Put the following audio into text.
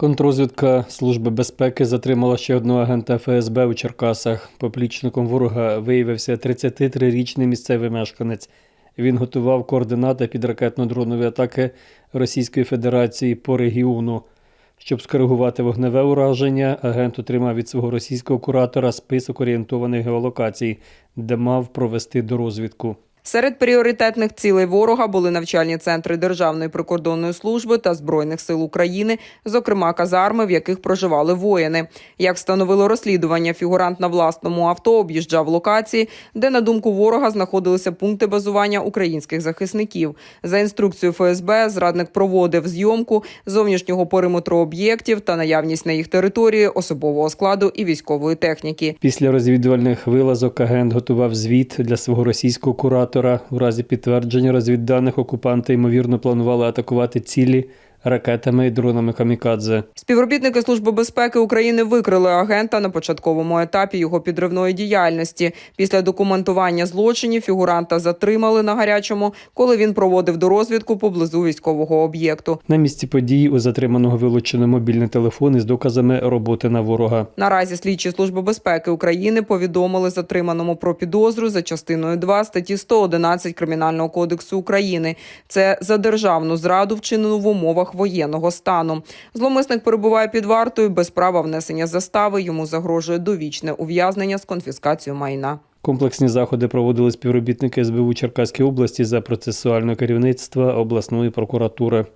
Контрозвідка Служби безпеки затримала ще одного агента ФСБ у Черкасах. Поплічником ворога виявився 33-річний місцевий мешканець. Він готував координати під ракетно-дронові атаки Російської Федерації по регіону. Щоб скоригувати вогневе ураження, агент отримав від свого російського куратора список орієнтованих геолокацій, де мав провести дорозвідку. Серед пріоритетних цілей ворога були навчальні центри Державної прикордонної служби та Збройних сил України, зокрема казарми, в яких проживали воїни. Як встановило розслідування, фігурант на власному авто об'їжджав локації, де, на думку ворога, знаходилися пункти базування українських захисників. За інструкцією ФСБ, зрадник проводив зйомку зовнішнього периметру об'єктів та наявність на їх території особового складу і військової техніки. Після розвідувальних вилазок агент готував звіт для свого російського куратора. У разі підтвердження розвідданих окупанти ймовірно планували атакувати цілі ракетами і дронами камікадзе. Співробітники Служби безпеки України викрили агента на початковому етапі його підривної діяльності. Після документування злочинів фігуранта затримали на гарячому, коли він проводив дорозвідку поблизу військового об'єкту. На місці події у затриманого вилучено мобільний телефон із доказами роботи на ворога. Наразі слідчі Служби безпеки України повідомили затриманому про підозру за частиною 2 статті 111 Кримінального кодексу України. Це за державну зраду вчинену в умовах воєнного стану. Зломисник перебуває під вартою без права внесення застави. Йому загрожує довічне ув'язнення з конфіскацією майна. Комплексні заходи проводили співробітники СБУ Черкаської області за процесуального керівництва обласної прокуратури.